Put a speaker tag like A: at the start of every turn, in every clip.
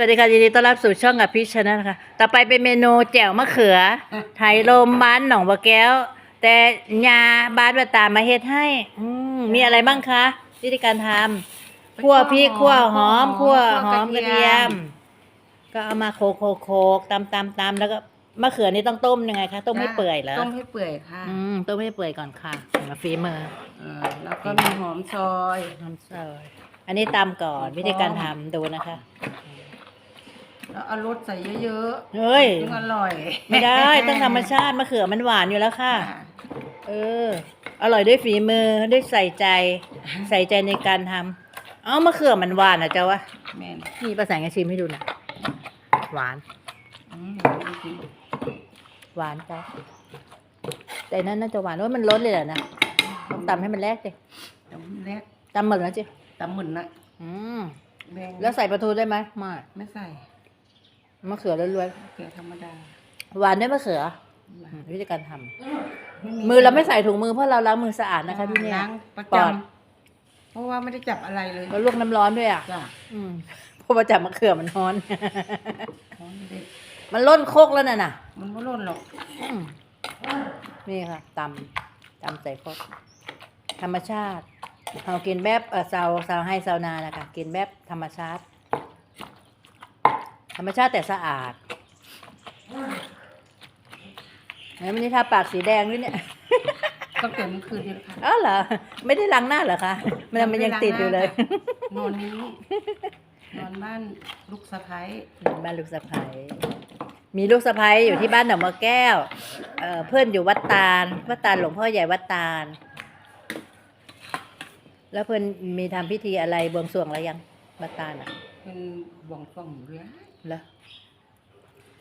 A: วัสดีค่ะยินดีต้อนรับสู่ช่องกับพี่ชนะนะคะ ต่อไปเป็นเมนูแจ่วมะเขือ ไทยลมบ้านหนองบัวแก้ว แต่ยาบ้านบัตามาเฮ็ดให้ อืมมีอะไรบ้างคะวิธีการทำคั่วพริกคั่วหอมคั่วหอมกระเทียม ก็เอามาโขกโขกโขกตำตำตำแล้วก็มะเขือนี่ต้องต้มยังไงคะต้มให้เปื่อยเหรอ
B: ต้มให้เปื่อยค่ะ
A: อืมต้มให้เปื่อยก่อนค่ะมาฝีมือ
B: เออแล้วก็มีหอมซอย
A: น้ำซอย อันนี้ตำก่อนวิธีการทำดูนะคะ
B: แล้วเอารสใส่เยอะ
A: เฮ้ย
B: ถึงอร่อย
A: ไม่ได้ต้องธรรมชาติมะเขือมันหวานอยู่แล้วค่ะ
B: ค่ะ
A: เออ อร่อยด้วยฝีมือด้วยใส่ใจ ใส่ใจในการทำเอ้ามะเขือมันหวานอะเจ้าวะ
B: แม่น
A: นี่ประสานกันชิมให้ดูนะหวาน
B: อืมจริง
A: หวานจ้ะแต่นั่นน่าจะหวานว่ามันล้นเลยเหรอนะต้องตำให้มันแรกดิ
B: ๆตำแรก
A: ตำเหมือนนะจิ
B: ตำหมึนนะ
A: อืม
B: แดง
A: แล้วใส่ปลาทูได้ไหมไม่
B: ไม่ใส่
A: มะเขือล้วน
B: เกลือธรรมดา
A: ๆหวานด้วยมะเขืออืมวิธีการทำมือเราไม่ใส่ถุงมือเพราะเราล้างมือสะอาดนะคะพี่เนี่ย
B: ล้างประ
A: ป
B: จ
A: อดำ
B: เพราะว่าไม่ได้จับอะไรเลย
A: แล้วลวกน้ำร้อนด้วยอะ
B: จ้ะ
A: อืมเพราะว่าจับมะเขือมันร้อน
B: หอมเด็ด
A: มันล้นโคกแล้วน่ะน่ะ
B: มันไม่ร่นหรอก
A: อืมนี่ค่ะตำตำใส่โคกธรรมชาติเรากินแบบเออซาวซาวให้ซาวนานะคะกินแบบธรรมชาติ ธรรมชาติแต่สะอาดไหนวันนี้ทาปากสีแดงด้วยเนี่ย
B: ตั้งแต่เมื่อคืนนี้แล้วค่ะ
A: อ๋อเหรอ ไม่ได้ล้างหน้าเหรอคะ มันมันยังติดอยู่เลย
B: นอนนี้ นอนบ้านลูกสะพ้าย
A: บ้านลูกสะใภ้มีลูกสะใภ้อยู่ที่บ้านหนองมะแก้ว เอ่อเพื่อนอยู่วัดตาล วัดตาลหลวงพ่อใหญ่วัดตาล แล้วเพื่อนมีทำพิธีอะไรบวงสรวงอะไรยังวัดตาลอะ
B: เป็นบองฟ่องเรือ
A: เหรอ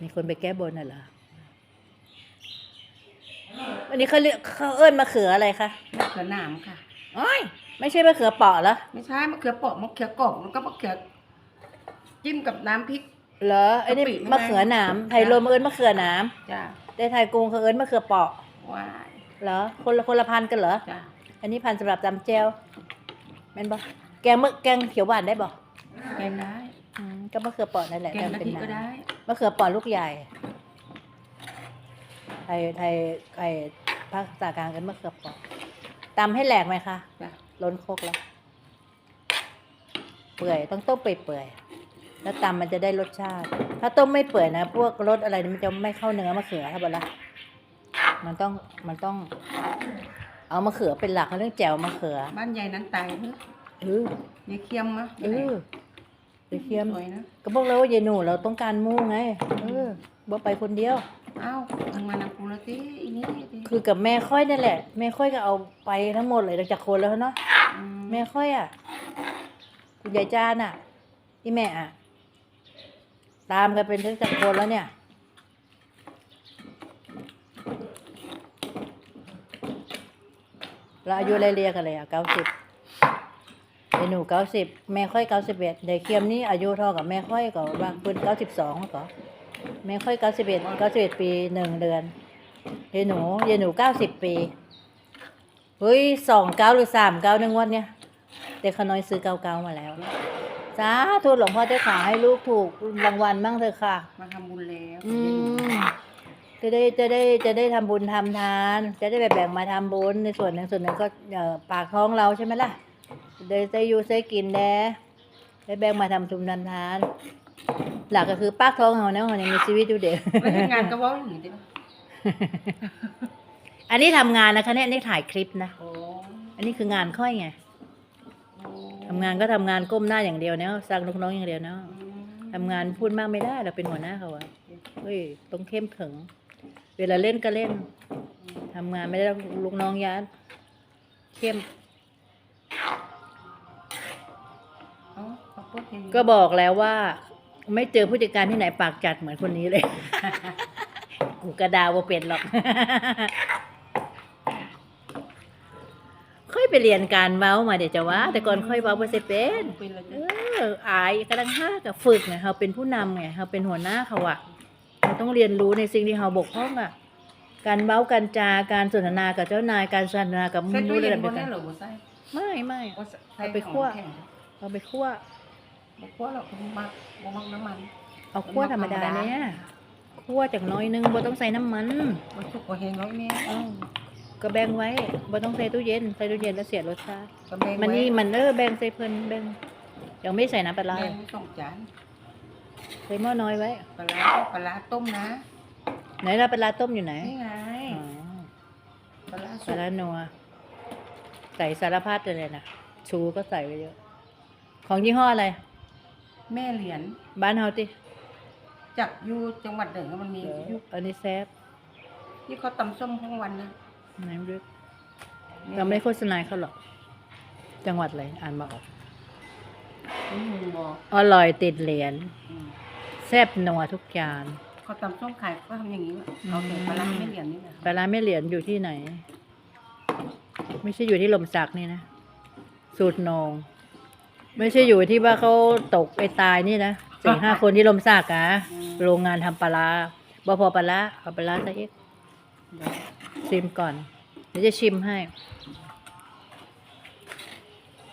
A: มีคนไปแก้บนน่ะเหรออันนี้เขาเรียกเขาเอิ้นมะเขืออะไรคะ
B: มะเขือหนามค่ะ
A: อ้อยไม่ใช่มะเขือเปราะเหรอ
B: ไม่ใช่มะเขือเปราะมะเขือกรอบแล้วก็มะเขือจิ้มกับน้ำพริก
A: เหรอไอ้นี่
B: กะปิไม่
A: มะเขือหนามไทยรวมเอิ้นมะเขือหนาม
B: จ้า
A: แต่ไทยกรุงเขาเอิ้นมะเขือเปราะ
B: ว้าย
A: เหรอคนละคนละพันธุ์กันเหรอ
B: จ้า
A: อันนี้พันธุ์สำหรับตำแจวแม่นบ่แกงมะแกงเขียวหวานได้บ่
B: แกงได้
A: อืม ก็มะเขือเปราะนั่นแหละ
B: แกง
A: แต่
B: กะ
A: เป็น
B: ทิ
A: น้
B: ก็ได้ำ
A: มะเขือเปราะลูกใหญ่ ไทยไทยไทยภาคตากลางกันมะเขือเปราะตำให้แหลกไหมคะ
B: จ้า
A: ล้นโคกแล้ว เปื่อยต้องต้มเปื่อยๆแล้วตำมันจะได้รสชาติ ถ้าต้มไม่เปื่อยนะ พวกรสอะไรมันจะไม่เข้าเนื้อมะเขือครับบอละมันต้องมันต้อง เอามะเขือเป็นหลักเรื่องแจ่วมะเขือ
B: บ้านยายนั้นตายเนอะ
A: เออยา
B: ยเคียมมะ
A: เออ ไปเทียม
B: สวยนะ
A: ก็บอกแล้วว่ายายหนูเราต้องการหมู่ไง เออบอกไปคนเดียว
B: เอ้าทางมานางกูละตีอีนี่ตี
A: คือกับแม่ค่อยนั่นแหละ แม่ค่อยก็เอาไปทั้งหมดเลยจากคนแล้วเนาะ
B: อื
A: แม่ค่อยอะ คุณยายจานอะ ที่แม่อะ ตามกันเป็นทั้งจากคนแล้วเนี่ย เราอายุไล่เรียกันเลยอะเก้าสิบ ไอ้หนูเก้าสิบแม่ค่อยเก้าสิบเอ็ดเด็กเคียมนี่อายุเท่ากับแม่ค่อยก็บางคนเก้าสิบสองก็แม่ค่อยเก้าสิบเอ็ดเก้าสิบเอ็ดปีหนึ่งเดือนไอ้หนูยายหนูเก้าสิบปีเฮ้ยสองเก้าหรือสามเก้าหนึ่งวันเนี่ยเด็กขน้อยซื้อเก้าเก้ามาแล้วสาธุหลวงพ่อเจ้าขาให้ลูกถูกรางวัลมั่งเถอะค่ะ
B: มาทำบุญแล้ว
A: อืมจะได้จะได้จะได้ทำบุญทำทาน จะได้แบ่งมาทำบุญในส่วนหนึ่งส่วนหนึ่งก็เอ่อปากท้องเราใช่ไหมล่ะ ได้ได้อยู่ได้กินแด้ได้แบ่งมาทำทุนทำทาน หลักก็คือปากท้องเราเนี่ยเรายังมีชีวิตอยู่เด็ก
B: ไม่ทำงานก็เว่าอย่างนี้ได้ปะ
A: อันนี้ทำงานนะคะเนี่ยอันนี่ถ่ายคลิปนะ
B: โอ้
A: อันนี้คืองานค่อยไง
B: โอ้
A: ทำงานก็ทำงานก้มหน้าอย่างเดียวเนาะสร้างลูกน้องอย่างเดียวเนาะ
B: อืม
A: ทำงานพูดมากไม่ได้เราเป็นหัวหน้าเขาอะเฮ้ยต้องเข้มขึง เวลาเล่นก็เล่นทำงานไม่ได้ลูกน้องยัดเข้ม ก็บอกแล้วว่า ไม่เจอผู้จัดการที่ไหนปากจัดเหมือนคนนี้เลย กูกระดาวว่าเป็นหรอกค่อยไปเรียนการเว้ามาเดี๋ยวจะว่า แต่ก่อนค่อยเว้าบ่ใช่เป็น
B: เป็นอะไร
A: เอ
B: จ้ะ
A: ออายกำลังห้ากับฝึกไงเขาเป็นผู้นำไงเขาเป็นหัวหน้าเขาอะเราต้องเรียนรู้ในสิ่งที่เขาบกพร่องอะการเว้าการจาการสนทนากับเจ้านายการสนทนากับม
B: ใส่
A: นุ
B: ตู้
A: ษย์
B: เย็
A: อะไร
B: น
A: แบบ
B: บน
A: นี้
B: นี้เหรอบ่ใส่
A: ไม่ไม่
B: บ่ใส่
A: เอาไปคั่ว
B: ของแข็ง
A: เอาไปคั่ว
B: บอกว่าเราคุณมักบ่มักน้ำมัน
A: เอาคั่วธรรมดาเนี่ยคั่วจากหน้อยนึงบ่ต้องใส่น้ำมัน
B: มันสุกกว่าแห้งน้อยแม่
A: อ้าวก็แบ่งไว้บ่ต้องใส่ตู้เย็น ใส่ตู้เย็นแล้วเสียรสชาติ
B: ก็แบ่ง
A: มัน
B: ไว้
A: นี่มันเออแบ่งใส่เพิ่นแบ่งยังไม่ใส่น้ำปลาร้า
B: แบ่งสองจาน
A: ใส่หม้อน้อยไว้
B: ปลาร้าปลาร้าต้มนะ
A: ไหนล่ะปลาร้าต้มอยู่ไหน
B: นี่ไง
A: อ๋อ
B: ปลาร้า
A: ป
B: สุ
A: ลากร้านัว ใส่สารพัดเลยนะ ชูก็ใส่ไปเยอะ ของยี่ห้ออะไร
B: แม่เหรียญ
A: บ้านเฮาติ
B: จากอยู่จังหวัดเดิมมันมีอยู่
A: อันนี้แซบ
B: ที่เขาตำส้มทั้งวันนะ
A: ไหนไม่รู้เราไม่โฆษณาเขาหรอก จังหวัดอะไรอ่านมาออก
B: อืมบอก
A: อร่อยติดเหรียญ
B: อืม
A: แซบนัวทุกจาน
B: เขาตำส้มขายก็ทำอย่างนี้แหละเอาแต่ปลาร้าแม่เหรียญนี่แหละ
A: ปลาร้าไม่เหรียญอยู่ที่ไหน ไม่ใช่อยู่ที่ลมสักนี่นะ สูตรนอง ไม่ใช่อยู่ที่ว่าเขาตกไปตายนี่นะสี่ห้าคนที่ลมสักอะโรงงานทำปลาร้าบ่พอปลาร้าเอาปลาร้าซะอีก
B: เดี๋ยว
A: ชิมก่อนเดี๋ยวจะชิมให้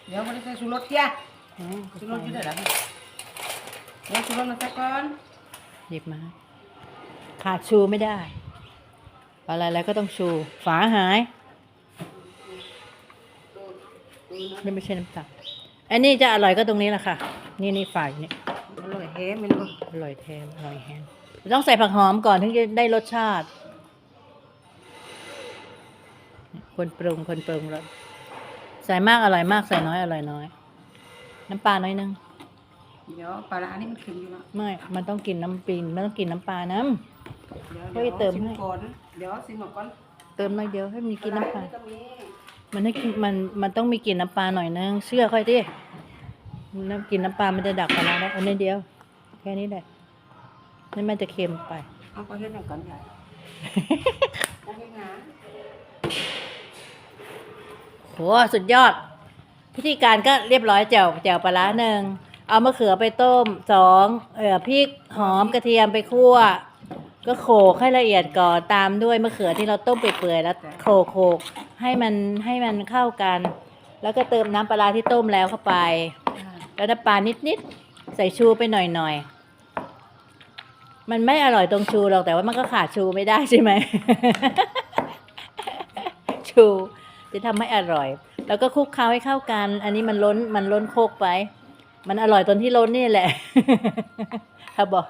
B: เดี๋ยวมันจะใส่ชูรสเที่ยชูรสอยู่ไหนล่ะเดี๋ยวชูรสมาสักก่อน
A: หยิบมาให้ขาดชูไม่ได้ อะไรแล้วก็ต้องชู ฝาหาย นี่ไม่ใช่น้ำตาล อันนี้จะอร่อยก็ตรงนี้แหละค่ะ นี่นี่ฝ่ายนี่
B: อร่อยแฮมมันก็
A: อร่อยแทนอร่อยแฮงต้องใส่ผักหอมก่อนถึงจะได้รสชาติ คนปรุงคนปรุงรสใส่มากอร่อยมากใส่น้อยอร่อยน้อย น้ำปลาน้อยนึง
B: เดี๋ยวปลาร้านี่มันเค็มอยู่แล้ว
A: ไม่ มันต้องกินน้ำปีนมันต้องกินน้ำปลาน้
B: เดี๋ยว
A: เฮ้ย
B: ดี๋ยว
A: เติม
B: ชิ
A: ให้
B: ก่อนเดี๋ยวซิมก่อนำ
A: เติมหน่อยเดียวให้มีกินน้ำปลา
B: ก็มี
A: มันให้กินมันมันต้องมีกลิ่นน้ำปลาหน่อยนึงเชื่อค่อยดิน้ำกินน้ำปลามันจะดักปลาร้าได้อันนี้เดียว แค่นี้แหละนี่มันจะเค็มไป
B: เอาไปเฮ็ดหน่อยก่อนใหญ่โอเคนะ
A: โหสุดยอด พิธีการก็เรียบร้อยแจ่วแจ่วปลาร้าหนึ่งเอามะเขือไปต้มสองเอ่อพริกหอมกระเทียมไปคั่ว ก็โขลกให้ละเอียดก่อนตามด้วยมะเขือที่เราต้มเปื่อยๆแล้วโขลกโขลกให้มันให้มันเข้ากัน แล้วก็เติมน้ำปลาร้าที่ต้มแล้วเข้าไป
B: อ่า
A: แล้วน้ำปลานิดๆใส่ชูไปหน่อยๆมันไม่อร่อยตรงชูหรอกแต่ว่ามันก็ขาดชูไม่ได้ใช่ไหมชูจะทำให้อร่อย แล้วก็คลุกเคล้าให้เข้ากัน อันนี้มันล้นมันล้นโคกไป มันอร่อยตอนที่ล้นนี่แหละถ้าบอก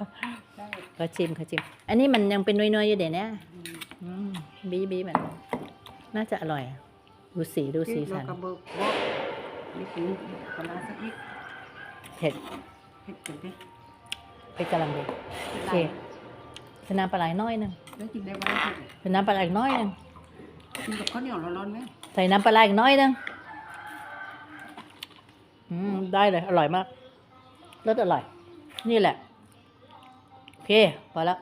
B: ได้
A: ก็ชิมค่ะชิม อันนี้มันยังเป็นน้อยๆอยู่เดี๋ยวนี้
B: อืม
A: อืมบีบีแบบน่าจะอร่อยอะดูสีดูสี
B: พริก
A: สั
B: เรา
A: น
B: กระเบิกบอกนี่คือปลาร้าสักนิด
A: เผ็ด
B: เผ็ดเผ็ดดิ
A: เป็นกำลังดีโอเคใส่น้ำปลาไหลน้อยหนึง
B: แล้วกินได้วันละเผ็ด
A: ใส่น้ำปลาไหลอีกน้อยหนึง
B: กินกับข้าวเหนียวร้อนๆไหม
A: ใส่น้ำปลาไหลอีกน้อยหนึงอืมได้เลย อร่อยมากรสอร่อย นี่แหละโอ เค พอแล้ว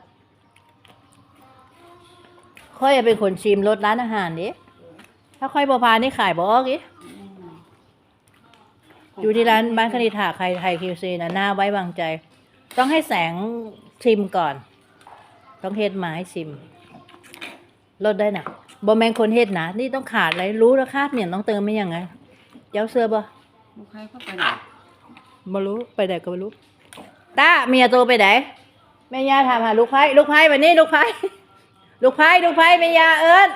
A: ค่อยจะเป็นคนชิมรสร้านอาหารดิถ้าค่อยบอพานนี่ขายบอกอี
B: อืม
A: อยู่ที่ร้านบ้านคณิ t าใครไทยคิวซีนะหน้าไว้วางใจ ต้องให้แสงชิมก่อน ต้องเฮ็ดมาให้ชิมลดได้นะบอแมงคนเฮ็ดนะนี่ต้องขาดอะไรรู้แล้วคาดเนี่ยต้องเติมไม่ยังไงเจ้าเสื้อบ่
B: ลูกใครเข้าไปไหน
A: บ่รู้ไปไหนก็ไม่รู้ตาเมียโตไปไหน แม่ย่าถามหาลูกไผ่ลูกไผ่วันนี้ลูกไผ่ลูกไผ่ลูกไผ่แม่ย่าเอิ้น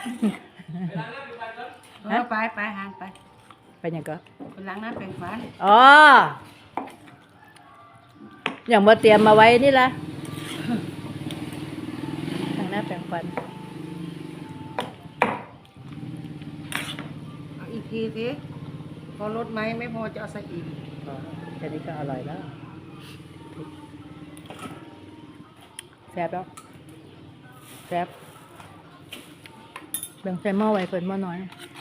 B: เออไปไปหานไป
A: ไปยังก็
B: ไปล้างน้ำแปรงฟัน
A: อ๋ออย่างมาเตรียมมาไว้นี่ละทางหน้าแปรงฟัน
B: เอาอีกทีสิพอลดไหมไม่พอจะเอาใส่อีก
A: แค่นี้ก็อร่อยแล้ว ซ่บแล้วแซ่บแบ่งใส่หม้อไว้เพิ่นหม้อน้อย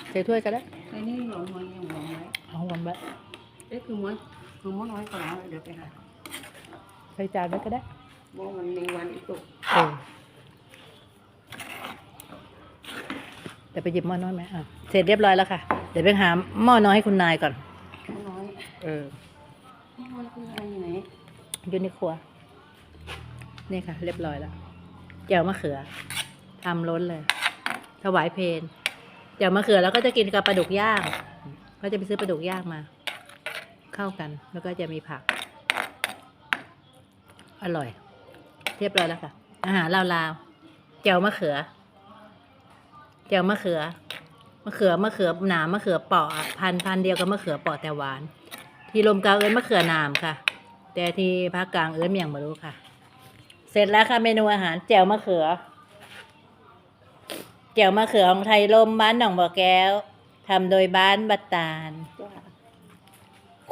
A: ใส่ถ้วยก็ได้
B: ใส่นี่หลงหอยยังหลงไหม
A: เอาวันไว้
B: เอ๊ะคือหมวยคือหมวยน้อยก่อนนะเดี๋ยวไปหา
A: ใส่จานไว้ก็ได้
B: มองมันในวันอีกตุก
A: เออแต่ไปหยิบหม้อน้อยไหมอะเสร็จเรียบร้อยแล้วค่ะ เดี๋ยวไปหาหม้อน้อยให้คุณนายก่อน
B: หม้อน้อย
A: เออ
B: หม้อน้อยคืออะไรอยู่ไหน
A: อยู่ในครัว นี่ค่ะ เรียบร้อยแล้วเจียวมะเขือทำล้นเลย ถวายเพนเจียวมะเขือแล้วก็จะกินกับปลาดุกย่างก็จะไปซื้อปลาดุกย่างมา เข้ากัน แล้วก็จะมีผัก อร่อย เรียบร้อยแล้วค่ะ อาหารลาวๆแจ่วมะเขือแจ่วมะเขือมะเขือมะเขือหนามมะเขือเปาะอะพันพันเดียวกับมะเขือเปาะแต่หวาน ที่ลมเกาเอิ้นมะเขือหนามค่ะ แต่ที่ภาคกลางเอิ้นเมียงม่รู้ค่ะ เสร็จแล้วค่ะเมนูอาหารแจ่วมะเขือ แจ่วมะเขือของไทยลมบ้านหนองบ่อแก้วทำโดยบ้านบัตตาล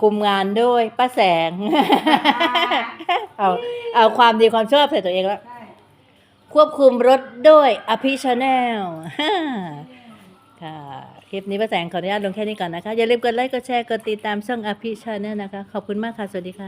A: คุมงานด้วยป้าแสง เอาเอาความดีความชอบใส่ตัวเองแล้ว ควบคุมรถด้วยอภิชาแนลค่ะ คลิปนี้ป้าแสงขออนุญาตลงแค่นี้ก่อนนะคะ อย่าลืมกดไลค์ กดแชร์ กดติดตามช่องอภิชาแนลนะคะ ขอบคุณมากค่ะ สวัสดีค่ะ